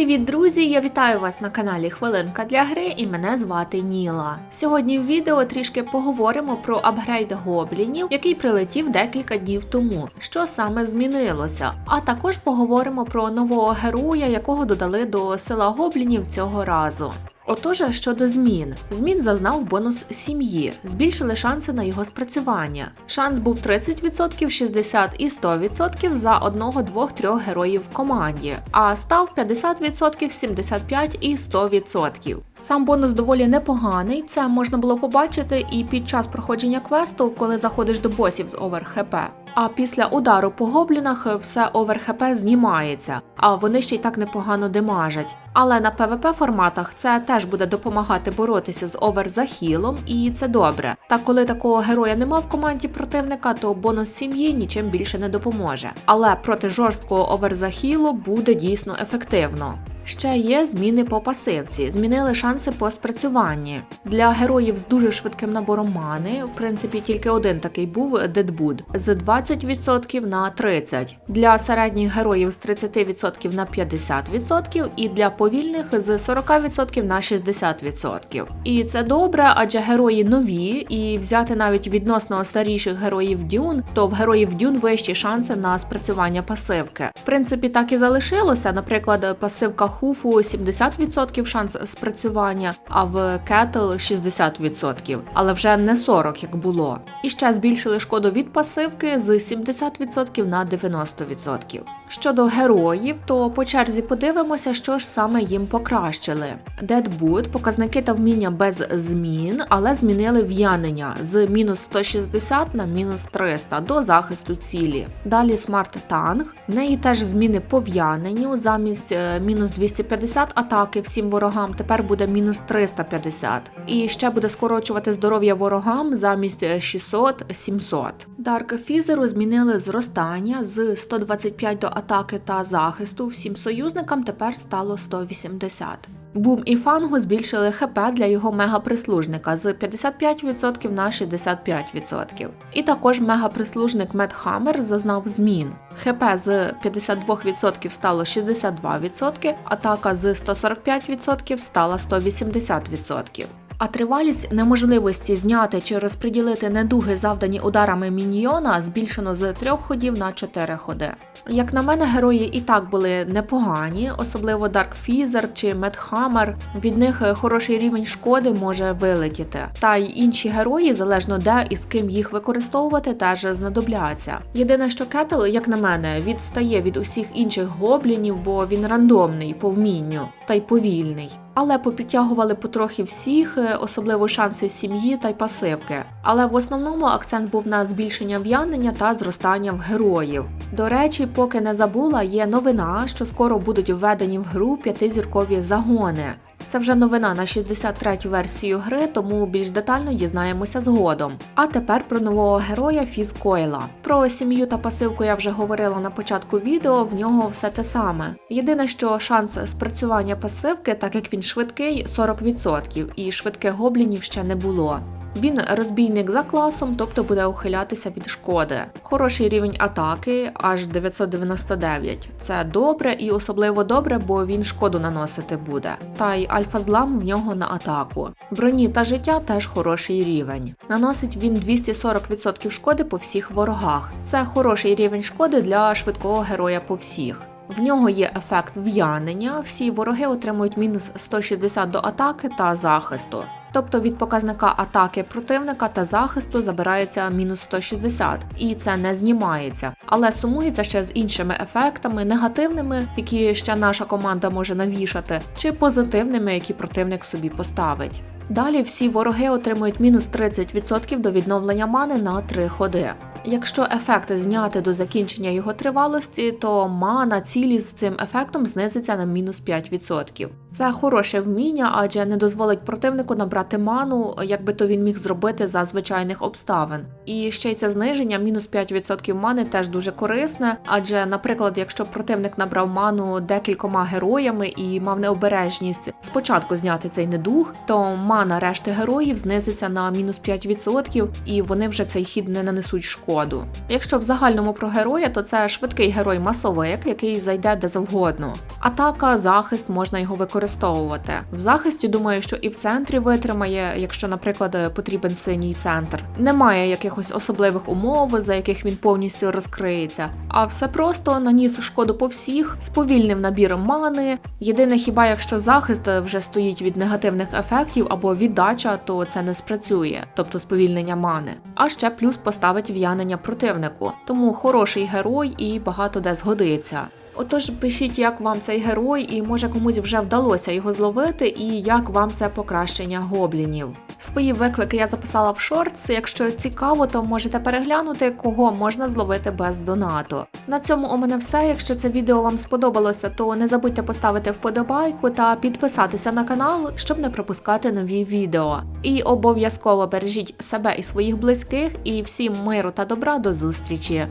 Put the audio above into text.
Привіт, друзі! Я вітаю вас на каналі Хвилинка для гри і мене звати Ніла. Сьогодні в відео трішки поговоримо про апгрейд гоблінів, який прилетів декілька днів тому, що саме змінилося. А також поговоримо про нового героя, якого додали до села гоблінів цього разу. Отож, щодо змін, змін зазнав бонус сім'ї, збільшили шанси на його спрацювання. Шанс був 30%, 60 і 100% за одного, двох, трьох героїв в команді, а став 50%, 75 і 100%. Сам бонус доволі непоганий. Це можна було побачити і під час проходження квесту, коли заходиш до босів з овер ХП. А після удару по гоблінах все овер ХП знімається, а вони ще й так непогано демажать. Але на PvP форматах це теж буде допомагати боротися з оверзахілом, і це добре. Та коли такого героя нема в команді противника, то бонус сім'ї нічим більше не допоможе. Але проти жорсткого оверзахілу буде дійсно ефективно. Ще є зміни по пасивці, змінили шанси по спрацюванні. Для героїв з дуже швидким набором мани, в принципі, тільки один такий був Дедбуд з 20% на 30%. Для середніх героїв з 30% на 50% і для повільних з 40% на 60%. І це добре, адже герої нові, і взяти навіть відносно старіших героїв Дюн, то в героїв Дюн вищі шанси на спрацювання пасивки. В принципі, так і залишилося. Наприклад, пасивка Хуфу 70% шанс спрацювання, а в Кетл 60%, але вже не 40%, як було. І ще збільшили шкоду від пасивки з 70% на 90%. Щодо героїв, то по черзі подивимося, що ж саме їм покращили. Deadwood – показники та вміння без змін, але змінили в'янення з мінус 160 на мінус 300 до захисту цілі. Далі Smart Tank, в неї теж зміни по в'яненню, замість е, мінус 250 атаки всім ворогам, тепер буде мінус 350. І ще буде скорочувати здоров'я ворогам замість 600-700. Dark Фізеру змінили зростання з 125 до атаки та захисту. Всім союзникам тепер стало 180. Бум і фангу збільшили ХП для його мегаприслужника з 55% на 65%. І також мегаприслужник Медхаммер зазнав змін. ХП з 52% стало 62%, атака з 145% стала 180%. А тривалість неможливості зняти чи розподілити недуги, завдані ударами міньйона, збільшено з 3 ходів на 4 ходи. Як на мене, герої і так були непогані, особливо Dark Feather чи Медхаммер. Від них хороший рівень шкоди може вилетіти. Та й інші герої, залежно де і з ким їх використовувати, теж знадобляться. Єдине, що Кетл, як на мене, відстає від усіх інших гоблінів, бо він рандомний по вмінню та й повільний. Але попідтягували потрохи всіх, е, особливо шанси сім'ї та й пасивки. Але в основному акцент був на збільшення в'янення та зростання в героїв. До речі, поки не забула, є новина, що скоро будуть введені в гру п'ятизіркові загони. Це вже новина на 63-ю версію гри, тому більш детально дізнаємося згодом. А тепер про нового героя Фіз Койла. Про сім'ю та пасивку я вже говорила на початку відео, в нього все те саме. Єдине, що шанс спрацювання пасивки, так як він швидкий, 40%, і швидких гоблінів ще не було. Він розбійник за класом, тобто буде ухилятися від шкоди. Хороший рівень атаки, аж 999. Це добре і особливо добре, бо він шкоду наносити буде. Та й альфа-злам в нього на атаку. Броні та життя теж хороший рівень. Наносить він 240% шкоди по всіх ворогах. Це хороший рівень шкоди для швидкого героя по всіх. В нього є ефект в'янення, всі вороги отримують мінус 160 до атаки та захисту. Тобто від показника атаки противника та захисту забирається мінус 160, і це не знімається, але сумується ще з іншими ефектами, негативними, які ще наша команда може навішати, чи позитивними, які противник собі поставить. Далі всі вороги отримують мінус 30% до відновлення мани на 3 ходи. Якщо ефект зняти до закінчення його тривалості, то мана цілі з цим ефектом знизиться на мінус 5%. Це хороше вміння, адже не дозволить противнику набрати ману, якби то він міг зробити за звичайних обставин. І ще й це зниження мінус 5% мани теж дуже корисне, адже, наприклад, якщо противник набрав ману декількома героями і мав необережність спочатку зняти цей недуг, то мана решти героїв знизиться на мінус 5%, і вони вже цей хід не нанесуть шкоду. Якщо в загальному про героя, то це швидкий герой масовик, який зайде де завгодно. Атака, захист можна його використовувати. В захисті думаю, що і в центрі витримає, якщо, наприклад, потрібен синій центр. Немає якихось особливих умов, за яких він повністю розкриється. А все просто наніс шкоду по всіх, сповільнив набір мани. Єдине, хіба якщо захист вже стоїть від негативних ефектів або віддача, то це не спрацює, тобто сповільнення мани. А ще плюс поставить в'янення противнику. Тому хороший герой і багато де згодиться. Отож, пишіть, як вам цей герой, і може комусь вже вдалося його зловити, і як вам це покращення гоблінів. Свої виклики я записала в шортс. Якщо цікаво, то можете переглянути, кого можна зловити без донату. На цьому у мене все. Якщо це відео вам сподобалося, то не забудьте поставити вподобайку та підписатися на канал, щоб не пропускати нові відео. І обов'язково бережіть себе і своїх близьких, і всім миру та добра до зустрічі.